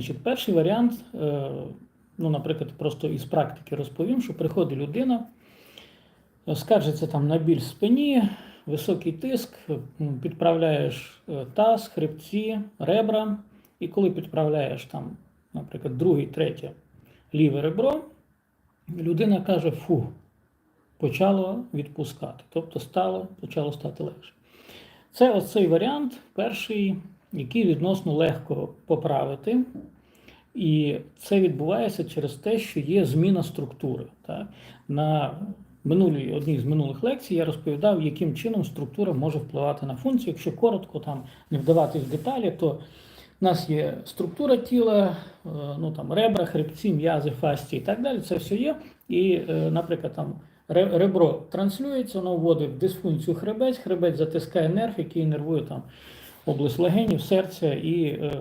Значить, перший варіант, е, ну, наприклад, просто із практики розповім, що приходить людина, скаржиться там на біль в спині, високий тиск, підправляєш е, таз, хребці, ребра, і коли підправляєш там, наприклад, другий, третє ліве ребро, людина каже: фу, почало відпускати. Тобто стало, почало стати легше. Це оцей варіант, перший, який відносно легко поправити. І це відбувається через те, що є зміна структури. Так? На минулій, одній з минулих лекцій я розповідав, яким чином структура може впливати на функцію. Якщо коротко там не вдаватись в деталі, то у нас є структура тіла, е, ну там ребра, хребці, м'язи, фасті і так далі. Це все є. І, е, наприклад, там ребро транслюється, воно вводить в дисфункцію хребець, хребець затискає нерв, який нервує там область легенів, серця, і е,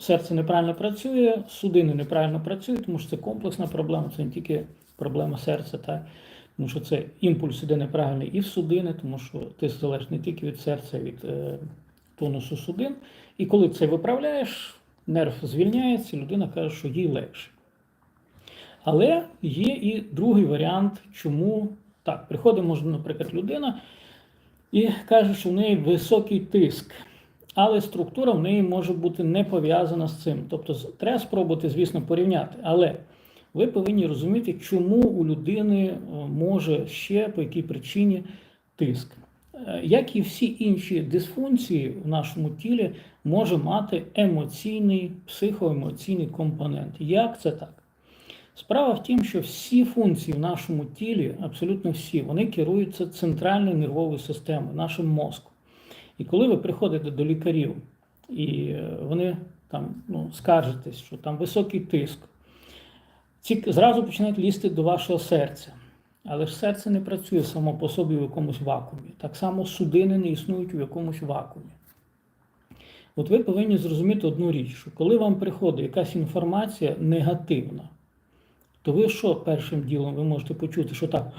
серце неправильно працює, судини неправильно працюють, тому що це комплексна проблема, це не тільки проблема серця, так? тому що це імпульс іде неправильний і в судини, тому що тиск залежить не тільки від серця, від е, тонусу судин. І коли це виправляєш, нерв звільняється, людина каже, що їй легше. Але є і другий варіант, чому так. Приходить, може, наприклад, людина і каже, що в неї високий тиск, але структура в неї може бути не пов'язана з цим. Тобто треба спробувати, звісно, порівняти. Але ви повинні розуміти, чому у людини е, може ще по якій причині тиск. Е, Як і всі інші дисфункції в нашому тілі, може мати емоційний, психоемоційний компонент. Як це так? Справа в тім, що всі функції в нашому тілі, абсолютно всі, вони керуються центральною нервовою системою, нашим мозком. І коли ви приходите до лікарів і е, вони там ну, скаржитесь, що там високий тиск, ці зразу починають лізти до вашого серця. Але ж серце не працює само по собі в якомусь вакуумі. Так само судини не існують у якомусь вакуумі. От ви повинні зрозуміти одну річ, що коли вам приходить якась інформація негативна, то ви що першим ділом ви можете почути, що так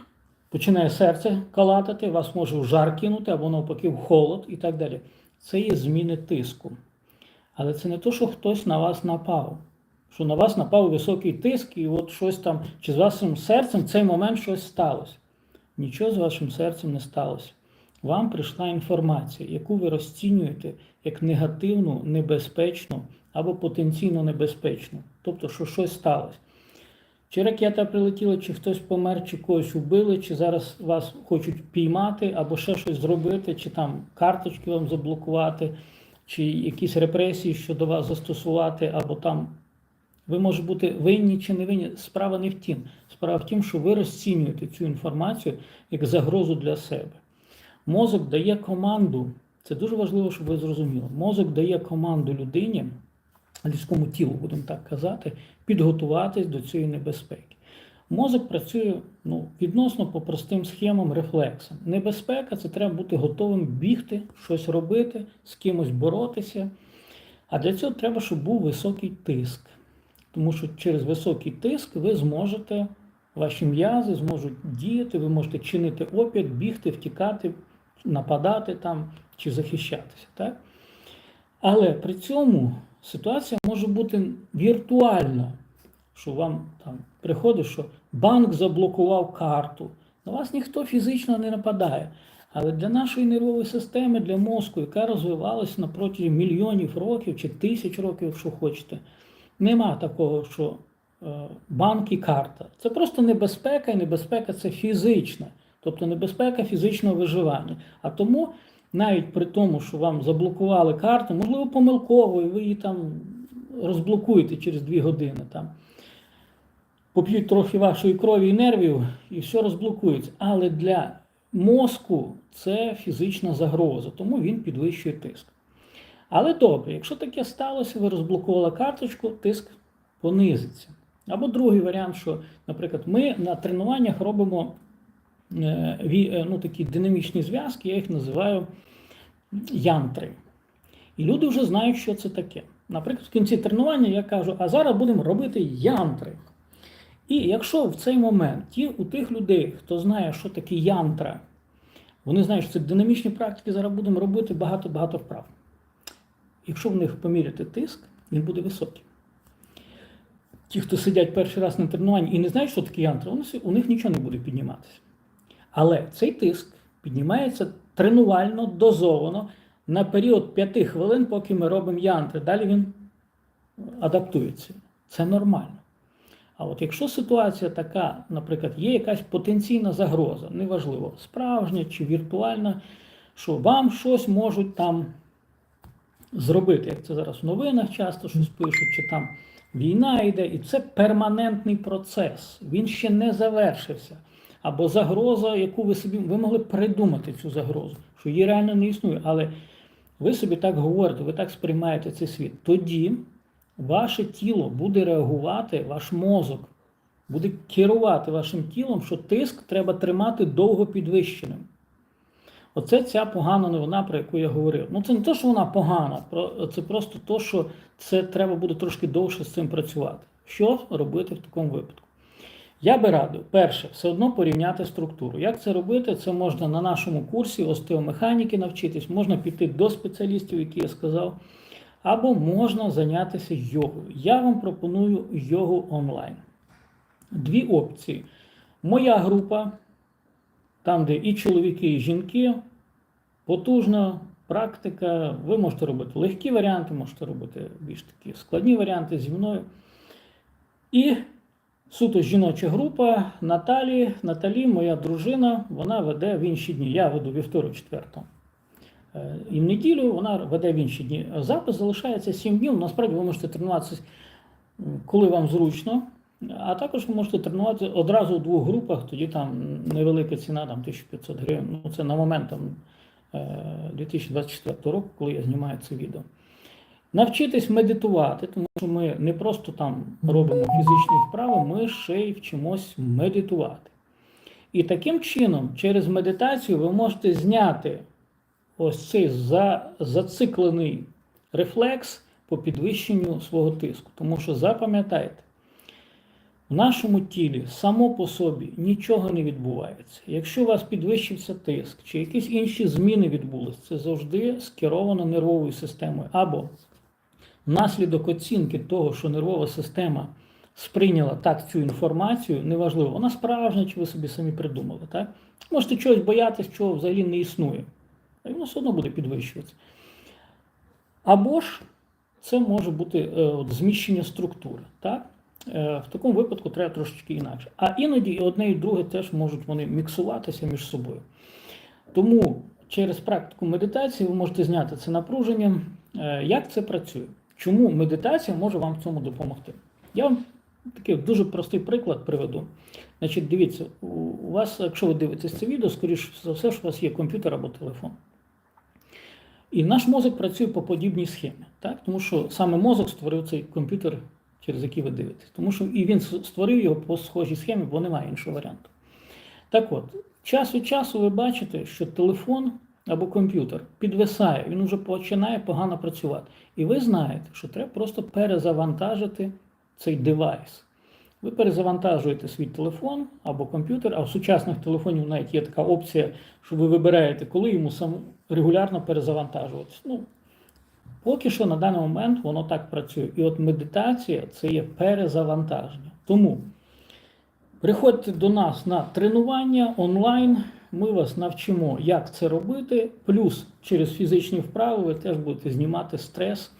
починає серце калатати, вас може в жар кинути, або навпаки в холод і так далі. Це є зміни тиску. Але це не то, що хтось на вас напав. Що на вас напав високий тиск, і от щось там, чи з вашим серцем в цей момент щось сталося. Нічого з вашим серцем не сталося. Вам прийшла інформація, яку ви розцінюєте як негативну, небезпечну або потенційно небезпечну. Тобто, що щось сталося. Чи ракета прилетіла, чи хтось помер, чи когось вбили, чи зараз вас хочуть піймати, або ще щось зробити, чи там карточки вам заблокувати, чи якісь репресії щодо вас застосувати, або там ви може бути винні чи не винні. Справа не в тім. Справа в тім, що ви розцінюєте цю інформацію як загрозу для себе. Мозок дає команду, це дуже важливо, щоб ви зрозуміли. Мозок дає команду людині, людському тілу, будемо так казати, підготуватись до цієї небезпеки. Мозок працює ну, відносно по простим схемам, рефлексам. Небезпека це треба бути готовим бігти, щось робити, з кимось боротися. А для цього треба, щоб був високий тиск. Тому що через високий тиск ви зможете, ваші м'язи зможуть діяти, ви можете чинити опір, бігти, втікати, нападати там чи захищатися. Так? Але при цьому ситуація може бути віртуальна, що вам там приходить, що банк заблокував карту. На вас ніхто фізично не нападає. Але для нашої нервової системи, для мозку, яка розвивалася на протязі мільйонів років чи тисяч років, якщо хочете, нема такого, що е, банк і карта. Це просто небезпека, і небезпека це фізична, тобто небезпека фізичного виживання. А тому, навіть при тому, що вам заблокували карту, можливо, помилково, і ви її там розблокуєте через дві години. Там. Поп'ють трохи вашої крові і нервів, і все розблокується. Але для мозку це фізична загроза, тому він підвищує тиск. Але добре, якщо таке сталося, ви розблокували карточку, тиск понизиться. Або другий варіант, що, наприклад, ми на тренуваннях робимо ну, такі динамічні зв'язки, я їх називаю янтри. І люди вже знають, що це таке. Наприклад, в кінці тренування я кажу, а зараз будемо робити янтри. І якщо в цей момент ті, у тих людей, хто знає, що таке янтра, вони знають, що це динамічні практики, зараз будемо робити багато-багато вправ. Якщо в них поміряти тиск, він буде високий. Ті, хто сидять перший раз на тренуванні і не знають, що таке янтра, у них- у них нічого не буде підніматися. Але цей тиск піднімається тренувально, дозовано на період 5 хвилин, поки ми робимо янтри. Далі він адаптується. Це нормально. А от якщо ситуація така, наприклад, є якась потенційна загроза, неважливо, справжня чи віртуальна, що вам щось можуть там зробити, як це зараз в новинах часто щось пишуть, чи там війна йде, і це перманентний процес. Він ще не завершився. Або загроза, яку ви собі ви могли придумати цю загрозу, що її реально не існує, але ви собі так говорите, ви так сприймаєте цей світ. Тоді ваше тіло буде реагувати, ваш мозок буде керувати вашим тілом, що тиск треба тримати довго підвищеним. Оце ця погана новина, про яку я говорив. Ну це не те, що вона погана, це просто те, що це треба буде трошки довше з цим працювати. Що робити в такому випадку? Я би радив, перше, все одно порівняти структуру. Як це робити? Це можна на нашому курсі остеомеханіки навчитись, можна піти до спеціалістів, які я сказав, або можна зайнятися йогою. Я вам пропоную йогу онлайн. Дві опції. Моя група, там, де і чоловіки, і жінки, потужна практика. Ви можете робити легкі варіанти, можете робити більш такі складні варіанти зі мною. І суто жіноча група Наталі. Наталі, моя дружина, вона веде в інші дні. Я веду вівторок, четверту. Е, І в неділю вона веде в інші дні. Запис залишається 7 днів. Насправді ви можете тренуватися, коли вам зручно. А також ви можете тренувати одразу у двох групах, тоді там невелика ціна, там 1500 гривень. Ну, це на момент там, е, 2024 року, коли я знімаю це відео. Навчитись медитувати, тому що ми не просто там робимо фізичні вправи, ми ще й вчимось медитувати. І таким чином, через медитацію, ви можете зняти ось цей за, зациклений рефлекс по підвищенню свого тиску. Тому що запам'ятайте, в нашому тілі само по собі нічого не відбувається. Якщо у вас підвищився тиск чи якісь інші зміни відбулись, це завжди скеровано нервовою системою. Або внаслідок оцінки того, що нервова система сприйняла так цю інформацію, неважливо, вона справжня, чи ви собі самі придумали. Так? Можете чогось боятися, чого взагалі не існує. І воно все одно буде підвищуватися. Або ж це може бути е, от, зміщення структури. Так? Е, в такому випадку треба трошечки інакше. А іноді і одне, і друге теж можуть вони міксуватися між собою. Тому через практику медитації ви можете зняти це напруження. Е, Як це працює? Чому медитація може вам в цьому допомогти? Я вам такий дуже простий приклад приведу. Значить, дивіться, у вас, якщо ви дивитесь це відео, скоріш за все, що у вас є комп'ютер або телефон. І наш мозок працює по подібній схемі, так? тому що саме мозок створив цей комп'ютер, через який ви дивитесь. Тому що і він створив його по схожій схемі, бо немає іншого варіанту. Так от, час від часу ви бачите, що телефон або комп'ютер підвисає, він вже починає погано працювати. І ви знаєте, що треба просто перезавантажити цей девайс. Ви перезавантажуєте свій телефон або комп'ютер, а в сучасних телефонів навіть є така опція, що ви вибираєте, коли йому сам регулярно перезавантажуватись. Ну, поки що на даний момент воно так працює. І от медитація це є перезавантаження. Тому приходьте до нас на тренування онлайн. Ми вас навчимо, як це робити. Плюс через фізичні вправи ви теж будете знімати стрес,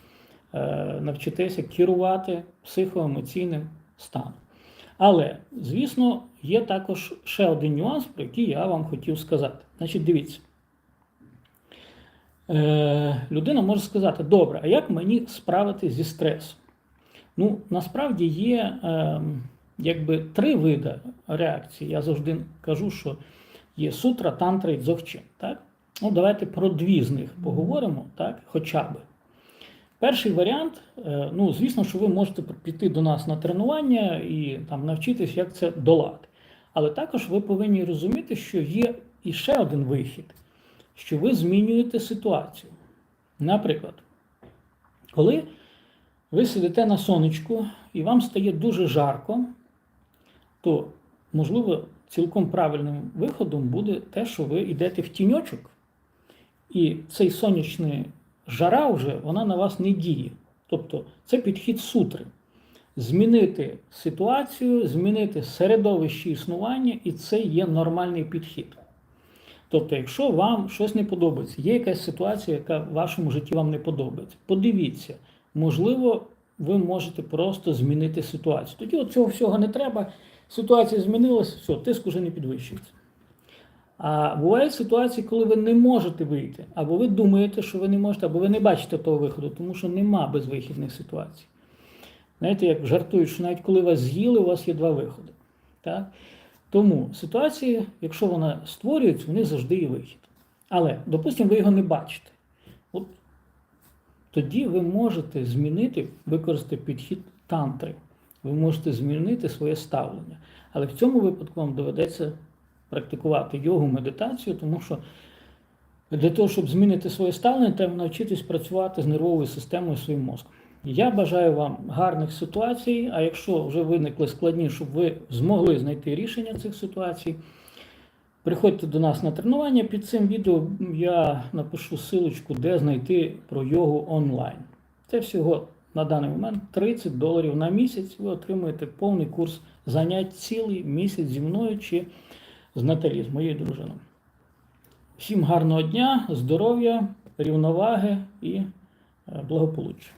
е, навчитеся керувати психоемоційним станом. Але, звісно, є також ще один нюанс, про який я вам хотів сказати. Значить, дивіться. Е, людина може сказати, добре, а як мені справитися зі стресом? Ну, насправді є е, якби три види реакції. Я завжди кажу, що є сутра, тантра і дзогчин. Так? Ну, давайте про дві з них поговоримо, так? хоча би. Перший варіант, е, ну, звісно, що ви можете піти до нас на тренування і там навчитись, як це долати. Але також ви повинні розуміти, що є і ще один вихід, що ви змінюєте ситуацію. Наприклад, коли ви сидите на сонечку і вам стає дуже жарко, то, можливо, цілком правильним виходом буде те, що ви йдете в тіньочок, і цей сонячний жара вже вона на вас не діє. Тобто це підхід сутри. Змінити ситуацію, змінити середовище існування, і це є нормальний підхід. Тобто, якщо вам щось не подобається, є якась ситуація, яка в вашому житті вам не подобається, подивіться, можливо, ви можете просто змінити ситуацію. Тоді цього всього не треба. Ситуація змінилася, все, тиск уже не підвищується. А бувають ситуації, коли ви не можете вийти, або ви думаєте, що ви не можете, або ви не бачите того виходу, тому що нема безвихідних ситуацій. Знаєте, як жартують, що навіть коли вас з'їли, у вас є два виходи. Так? Тому ситуації, якщо вона створюється, вони завжди є вихід. Але, допустимо, ви його не бачите. От тоді ви можете змінити, використати підхід тантри. Ви можете змінити своє ставлення. Але в цьому випадку вам доведеться практикувати йогу, медитацію, тому що для того, щоб змінити своє ставлення, треба навчитись працювати з нервовою системою своїм мозком. Я бажаю вам гарних ситуацій, а якщо вже виникли складні, щоб ви змогли знайти рішення цих ситуацій, приходьте до нас на тренування. Під цим відео я напишу силочку, де знайти про йогу онлайн. Це всього на даний момент 30 доларів на місяць. Ви отримуєте повний курс занять цілий місяць зі мною чи з Наталі, з моєю дружиною. Всім гарного дня, здоров'я, рівноваги і е, благополуччя.